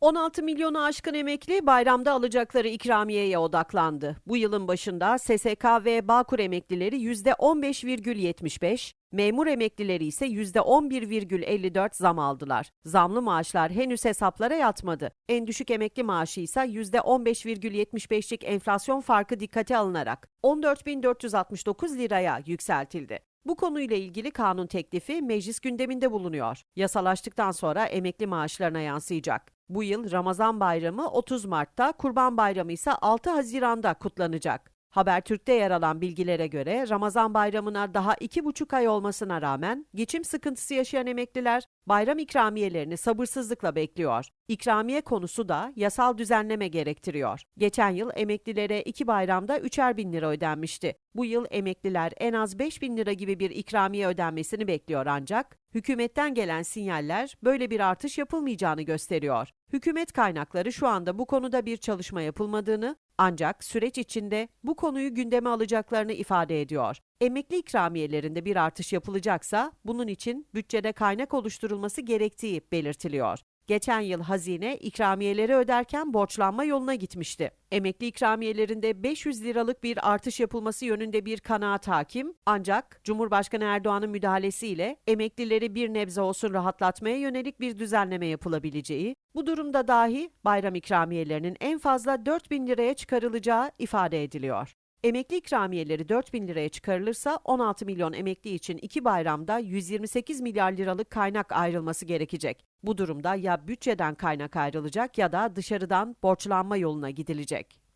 16 milyonu aşkın emekli bayramda alacakları ikramiyeye odaklandı. Bu yılın başında SSK ve Bağkur emeklileri %15,75, memur emeklileri ise %11,54 zam aldılar. Zamlı maaşlar henüz hesaplara yatmadı. En düşük emekli maaşı ise %15,75'lik enflasyon farkı dikkate alınarak 14.469 liraya yükseltildi. Bu konuyla ilgili kanun teklifi meclis gündeminde bulunuyor. Yasalaştıktan sonra emekli maaşlarına yansıyacak. Bu yıl Ramazan Bayramı 30 Mart'ta, Kurban Bayramı ise 6 Haziran'da kutlanacak. Habertürk'te yer alan bilgilere göre Ramazan Bayramı'na daha iki buçuk ay olmasına rağmen geçim sıkıntısı yaşayan emekliler bayram ikramiyelerini sabırsızlıkla bekliyor. İkramiye konusu da yasal düzenleme gerektiriyor. Geçen yıl emeklilere iki bayramda üçer bin lira ödenmişti. Bu yıl emekliler en az 5 bin lira gibi bir ikramiye ödenmesini bekliyor ancak hükümetten gelen sinyaller böyle bir artış yapılmayacağını gösteriyor. Hükümet kaynakları şu anda bu konuda bir çalışma yapılmadığını ancak süreç içinde bu konuyu gündeme alacaklarını ifade ediyor. Emekli ikramiyelerinde bir artış yapılacaksa bunun için bütçede kaynak oluşturulması gerektiği belirtiliyor. Geçen yıl hazine ikramiyeleri öderken borçlanma yoluna gitmişti. Emekli ikramiyelerinde 500 liralık bir artış yapılması yönünde bir kanaat hakim ancak Cumhurbaşkanı Erdoğan'ın müdahalesiyle emeklileri bir nebze olsun rahatlatmaya yönelik bir düzenleme yapılabileceği, bu durumda dahi bayram ikramiyelerinin en fazla 4 bin liraya çıkarılacağı ifade ediliyor. Emekli ikramiyeleri 4 bin liraya çıkarılırsa 16 milyon emekli için iki bayramda 128 milyar liralık kaynak ayrılması gerekecek. Bu durumda ya bütçeden kaynak ayrılacak ya da dışarıdan borçlanma yoluna gidilecek.